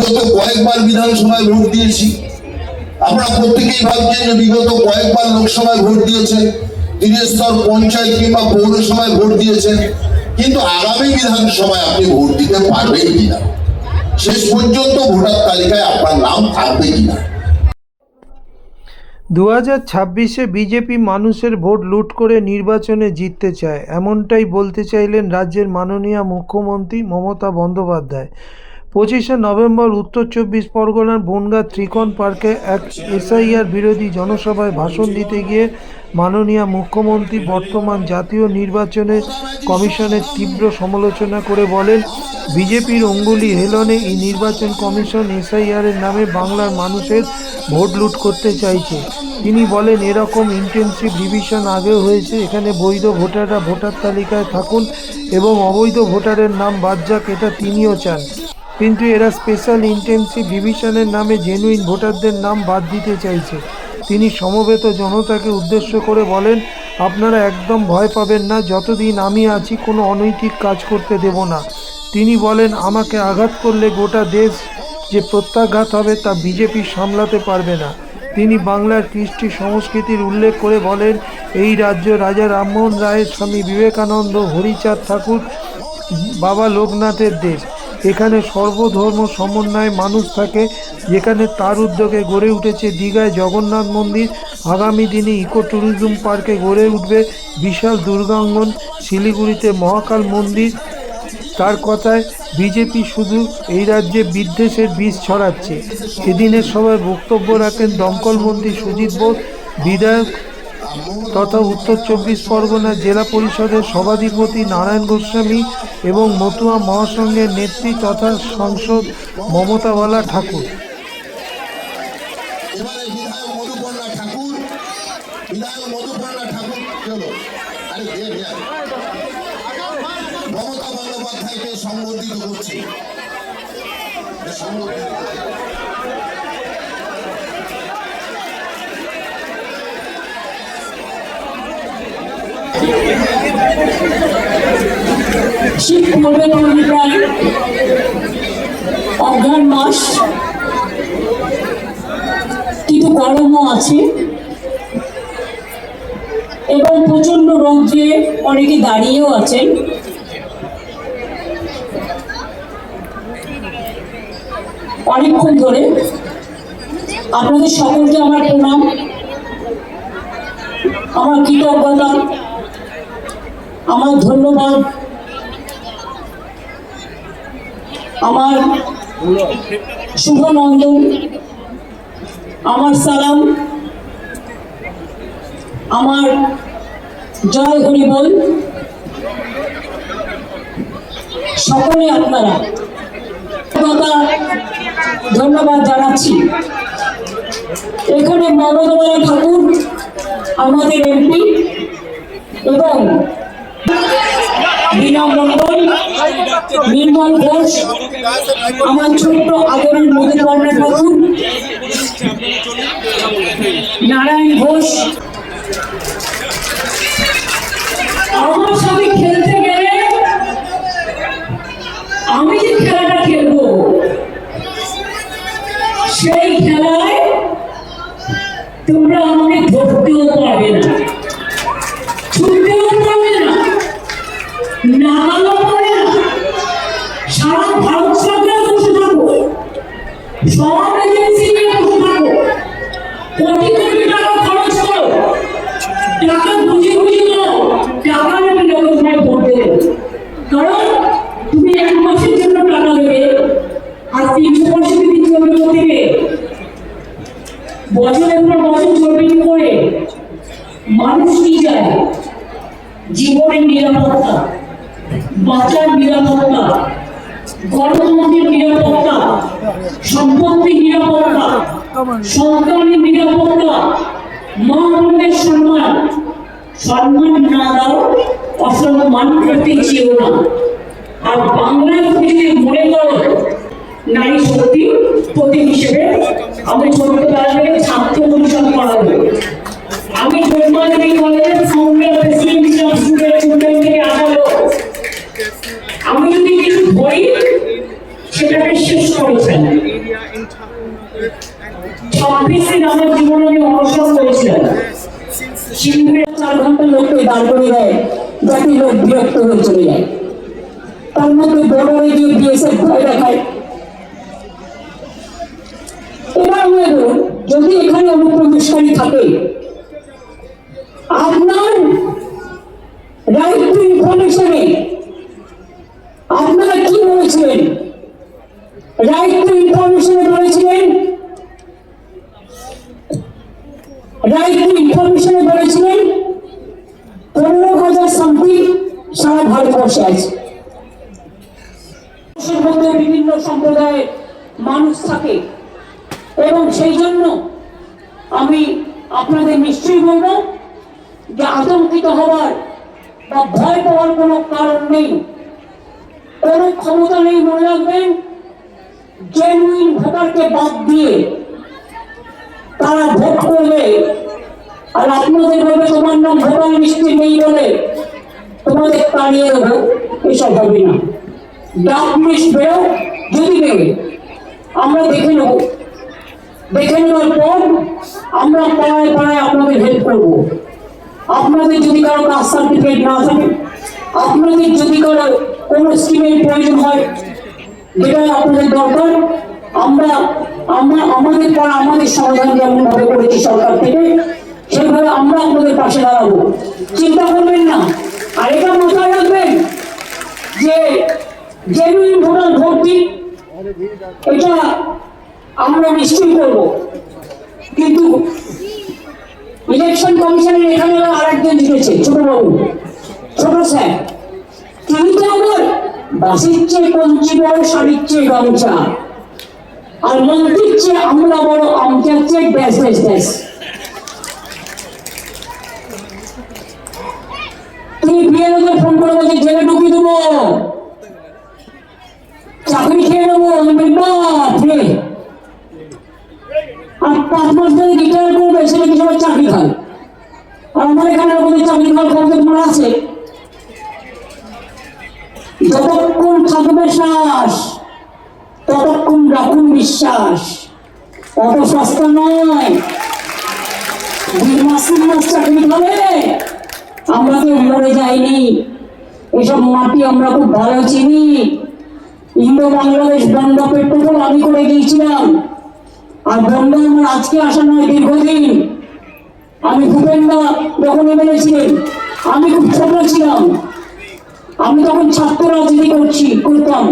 বিগত কয়েকবার বিধানসভায় ভোট দিয়েছি। আপনারা প্রত্যেকেই ভাবছেন যে বিগত কয়েকবার লোকসভায় ভোট দিয়েছেন ত্রিস্তর পঞ্চায়েত কিংবা পৌরসভায় ভোট দিয়েছেন কিন্তু আগামী বিধানসভায় আপনি ভোট দিতে পারবেন কিনা? শেষ পর্যন্ত ভোটার তালিকায় আপনার নাম থাকবে কিনা? দু হাজার ছাব্বিশে বিজেপি মানুষের ভোট লুট করে নির্বাচনে জিততে চায়, এমনটাই বলতে চাইলেন রাজ্যের মাননীয় মুখ্যমন্ত্রী মমতা বন্দ্যোপাধ্যায়। পঁচিশে নভেম্বর উত্তর চব্বিশ পরগনার বনগাঁ ত্রিকোণ পার্কে এক এসআইআর বিরোধী জনসভায় ভাষণ দিতে গিয়ে মাননীয় মুখ্যমন্ত্রী বর্তমান জাতীয় নির্বাচনে কমিশনের তীব্র সমালোচনা করে বলেন, বিজেপির অঙ্গুলি হেলনে এই নির্বাচন কমিশন এসআইআরের নামে বাংলার মানুষের ভোট লুট করতে চাইছে। তিনি বলেন, এরকম ইন্টেন্সিভ ডিভিশন আগেও হয়েছে, এখানে বৈধ ভোটাররা ভোটার তালিকায় থাকুন এবং অবৈধ ভোটারের নাম বাদ যাক, এটা তিনিও চান। কিন্তু এরা স্পেশাল ইন্টেন্সিভ ডিভিশনের নামে জেনুইন ভোটারদের নাম বাদ দিতে চাইছে। তিনি সমবেত জনতাকে উদ্দেশ্য করে বলেন, আপনারা একদম ভয় পাবেন না, যতদিন আমি আছি কোনো অনৈতিক কাজ করতে দেব না। তিনি বলেন, আমাকে আঘাত করলে গোটা দেশ যে প্রত্যাঘাত হবে তা বিজেপি সামলাতে পারবে না। তিনি বাংলার কৃষ্টি সংস্কৃতির উল্লেখ করে বলেন, এই রাজ্য রাজা রামমোহন রায়ের স্বামী বিবেকানন্দ, হরিচাঁদ ঠাকুর, বাবা লোকনাথের দেশ। এখানে সর্বধর্ম সমন্বয় মানুষ থাকে। যেখানে তার উদ্যোগে গড়ে উঠেছে দীঘায় জগন্নাথ মন্দির। আগামী দিনে ইকো ট্যুরিজম পার্কে গড়ে উঠবে বিশাল দুর্গাঙ্গন, শিলিগুড়িতে মহাকাল মন্দির। তার কথায় বিজেপি শুধু এই রাজ্যে বিদ্বেষের বীজ ছড়াচ্ছে। এদিনের সভায় বক্তব্য রাখেন দমকল মন্ত্রী সুজিত বোস, বিধায়ক তথা উত্তর চব্বিশ পরগনা জেলা পরিষদের সভাধিপতি নারায়ণ গোস্বামী এবং মতুয়া মহাসংঘের নেত্রী তথা সাংসদ মমতাওয়ালা ঠাকুর। বিধায়ক মধুপর্ণা ঠাকুর বিধায়ক মধুপর্ণা ঠাকুর চলো আরে দে দে মমতা বন্দ্যোপাধ্যায়কে সংবর্ধিত করছে সংবর্ধিত শীত পড়বে পড়বে প্রায় অঘ্রাণ মাস কিন্তু গরমও আছে। এবং প্রচণ্ড রৌদ্রে অনেকে দাঁড়িয়েও আছেন। অনেকক্ষণ ধরে আপনাদের সকলকে আমার প্রণাম, আমার কৃতজ্ঞতা আমার ধন্যবাদ। আমার শুভনন্দন, আমার সালাম, আমার জয় হরি বল। সকলে আপনারা ধন্যবাদ জানাচ্ছি। এখানে মমতা ঠাকুর, আমাদের এমপি, এবং বীণা মন্ডল নির্মল ঘোষ আমার ছোট্ট আদরের মধুকর্ণা ঠাকুর নারায়ণ ঘোষ সব কোটি টাকা খরচ করো। দেবে। কারণ এক মাসের জন্য টাকা দেবে আর তিনশো পঁয়ষট্টি দিন চলবে থেকে বছরের পর বছর চলবে করে মানুষ কি চায়? জীবনের নিরাপত্তা, বাঁচার নিরাপত্তা। গণতন্ত্রের নিরাপত্তা, সম্পত্তির নিরাপত্তা সরকারের নিরাপত্তা, মা বোনের সম্মান সম্মান না দাও অসম্মান করতে চেয়েও না। আর বাংলার তুমি মনে করো, নারী শক্তি প্রতীক হিসেবে আমি ছোটবেলা থেকে ছাত্র পরিষদ করাবো আমি জন্মাদেবী কলেজের ফাউন্ডার প্রেসিডেন্ট কপিসির আমার জীবনে আমি করেছিলেন। সিন্ধুরে চার ঘণ্টা লোককে দাঁড় করে দেয় যাতে লোক বিরক্ত হয়ে চলে যায়। তার মধ্যে বর্ডারে গিয়ে বিএসএফ ভয় দেখায়। এবার যদি এখানে অনুপ্রবেশকারী থাকে, আপনার রাইট টু ইনফরমেশনে আপনারা কি বলেছিলেন? রাইট টু ইনফরমেশনে বলেছিলেন রাইট টু ইনফরমেশনে বলেছিলেন? পনেরো হাজার সামথিং সারা ভারতবর্ষে আছে। মধ্যে বিভিন্ন সম্প্রদায়ের মানুষ থাকে। এবং সেই জন্য আমি আপনাদের নিশ্চয়ই বলব যে আতঙ্কিত হওয়ার বা ভয় পাওয়ার কোনো কারণ নেই। কোনো ক্ষমতা নেই মনে রাখবেন। জেনুইন ভোটারকে বাদ দিয়ে তারা ভোট করবে। আর আপনাদের বলবে তোমার নাম ভোটার লিস্টে নেই বলে তোমাদের তাড়িয়ে দেবো, এসব হবে না। ডাক লিস্ট বেরো যদি বেরোয় আমরা দেখে নেব। দেখে নেওয়ার পর আমরা পাড়ায় পাড়ায় আপনাদের হেল্প করব। আপনাদের যদি কারও কাস্ট সার্টিফিকেট না থাকে, আপনাদের যদি কারও কোনো স্কিমের প্রয়োজন হয়, যেটা আপনাদের দরকার আমরা আমরা, আমাদের পাড়া আমাদের সমাধান যেমন ভাবে করেছি সরকার থেকে। সেইভাবে আমরা আপনাদের পাশে দাঁড়াবো। চিন্তা করবেন না। আর এটা মাথায় রাখবেন যে জেনুইন ভোটার ভোট দিন। এটা আমরা নিশ্চয়ই করব। কিন্তু ইলেকশন কমিশনের এখানে আর একজন জিতেছে ছোট বাবু ছোট স্যার, তিনি তো আমার বাসির চেয়ে কঞ্চি বড় শাড়ির চেয়ে গামছা আর মন্ত্রীর চেয়ে আমরা বড় আমচার চেয়ে ব্যাস ব্যাস ব্যাস। তিনি বিয়ের ওদের ফোন করে বলছে জেলে ঢুকিয়ে দেবো। চাকরি খেয়ে নেব আমি বলি, রে। আর পাঁচ মাস ধরে রিটায়ার করবে সেটা কি সবাই চাকরি খায়। আর আমার এখানে ওদের চাকরি খাওয়ার খবর তোমার আছে? যতক্ষণ থাকবে শ্বাস। রাখুন বিশ্বাস অত সস্তা নয়। দুই মাস চাকরি খাবে আমরা কেউ মরে যাইনি। এসব মাটি আমরা খুব ভালো চিনি। ইন্দো বাংলাদেশ বন্ধ পেট্রোল আমি করে গিয়েছিলাম। আর বন্ধ আমার আজকে আসা নয়, দীর্ঘদিন। আমি ভূপেন্দা যখন এমএলএ আমি খুব ছোট ছিলাম। আমি তখন ছাত্র রাজনীতি করছি, করতাম।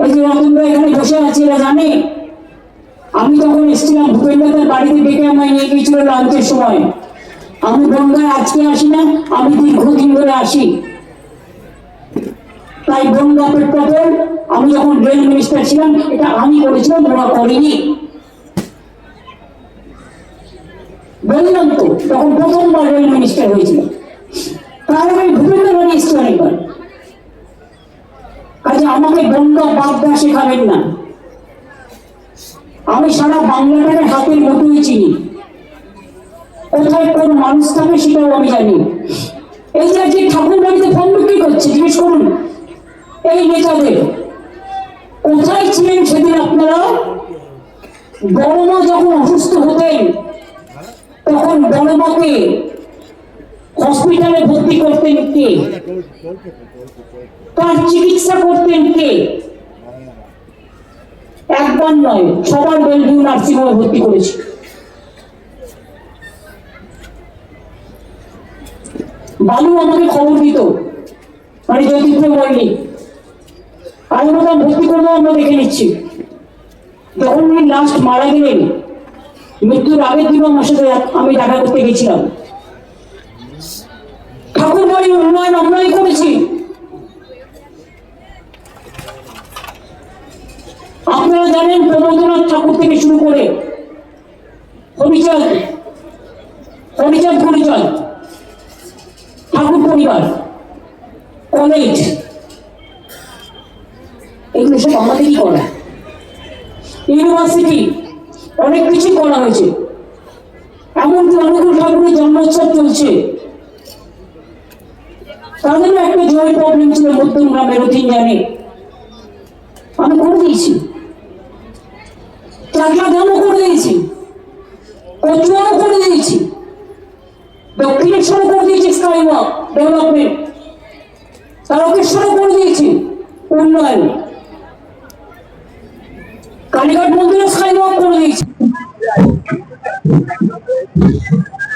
ওই যে রতনদা এখানে বসে আছে, এরা জানে? আমি তখন এসেছিলাম ভূপেন্দা তার বাড়িতে, ডেকে আমায় নিয়ে গিয়েছিল লাঞ্চের সময়। আমি বন্ধায় আজকে আসি না, আমি দীর্ঘদিন ধরে আসি। তাই বন্যা পেট্রোল আমি যখন রেল মিনিস্টার ছিলাম, এটা আমি করেছিলাম, ওরা করেনি। বললাম তো, তখন প্রথমবার রেল মিনিস্টার হয়েছিল। তার আমি ভূপেন্দ্র বাড়ি এসছি অনেকবার আমাকে বন্যা বাদ দেওয়া শেখাবেন না। আমি সারা বাংলাটাকে হাতের মতোই চিনি। কোথায় কোন মানুষ থাকে সেটাও আমি জানি। এই যে আজকে ঠাকুর বাড়িতে ফোন বিক্রি করছে, জিজ্ঞেস করুন। এই নেতাদের, কোথায় ছিলেন সেদিন আপনারা? বড় যখন অসুস্থ হতেন, তখন বড় মাকে হসপিটালে ভর্তি করতেন কে? তার চিকিৎসা করতেন কে? একবার নয়, সবার বেলভিউ নার্সিংহোমে ভর্তি করেছি। বালু আমাকে খবর দিত মানে জ্যোতিষ বললি আমি বললাম, ভর্তি করব, আমরা দেখে নিচ্ছি। যখন উনি লাস্ট মারা গেলেন, মৃত্যুর আগের দিন আমার সাথে আমি দেখা করতে গেছিলাম। ঠাকুর বাড়ির উন্নয়ন আমরাই করেছি। আপনারা জানেন প্রবোধনাথ ঠাকুর থেকে শুরু করে হরিচাঁদ হরিচাঁদ পরিচয়, ঠাকুর পরিবার কলেজ এগুলো সব আমাদেরই করা। ইউনিভার্সিটি অনেক কিছু করা হয়েছে। এমনকি অনুকূল ঠাকুরের জন্মোৎসব চলছে। তাদেরও একটা জয় প্রবলেম ছিল মধ্যম গ্রামের অধীন জানে আমি করে দিয়েছি। চাকলা দামও করে দিয়েছি। কচুয়াও করে দিয়েছি। দক্ষিণেশ্বরে করে দিয়েছি স্কাইওয়াক ডেভেলপমেন্ট তারকেশ্বরে করে দিয়েছি উন্নয়ন। কালীঘাট মন্দিরে স্কাইওয়াক করে দিয়েছি।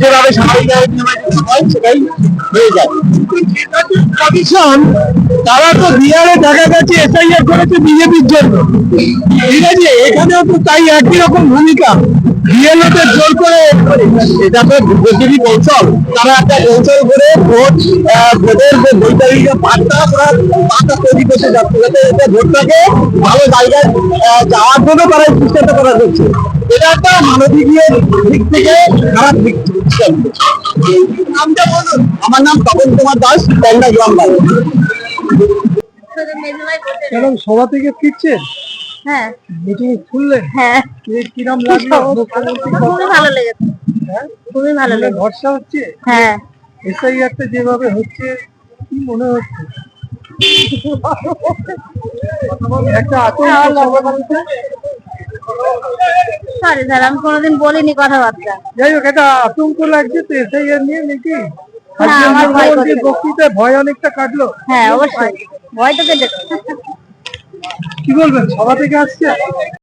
যেভাবে স্বাভাবিকভাবে হয় যায়। তারা তো বিহারে দেখা গেছে এসআইআর করেছে বিজেপির জন্য। ঠিক আছে, এখানেও তো তাই একই রকম ভূমিকা। বিএলওদের জোর করে এটা তো বিজেপি কৌশল। তারা একটা কৌশল করে ভোট আহ, ভোটের যে বৈতারিক তৈরি করতে যাচ্ছে যাতে এটা ভোটটাকে ভালো জায়গায় যাওয়ার জন্য তারা এই চেষ্টাটা করা হচ্ছে এটা একটা মানবিকীয় দিক থেকে খারাপ দিক। নামটা বলুন। আমার নাম তপন কুমার দাস গ্রাম বাড়ি সভা থেকে ফিরছেন? হ্যাঁ। মিটিং শুনলেন হ্যাঁ। লাগল? খুবই ভালো লেগেছে। খুবই ভালো লেগেছে। ভরসা হচ্ছে? হ্যাঁ। এসআইআরটা যেভাবে হচ্ছে কি মনে একটা। সরি স্যার আমি কোনোদিন বলিনি কথাবার্তা। যাই হোক এটা আতঙ্ক লাগছে তো এসআইআর নিয়ে নাকি? ভয় বক্তৃতায় ভয় অনেকটা কাটলো। হ্যাঁ অবশ্যই। ভয় তো কেটেছে কি বলবেন? সভা থেকে আসছে?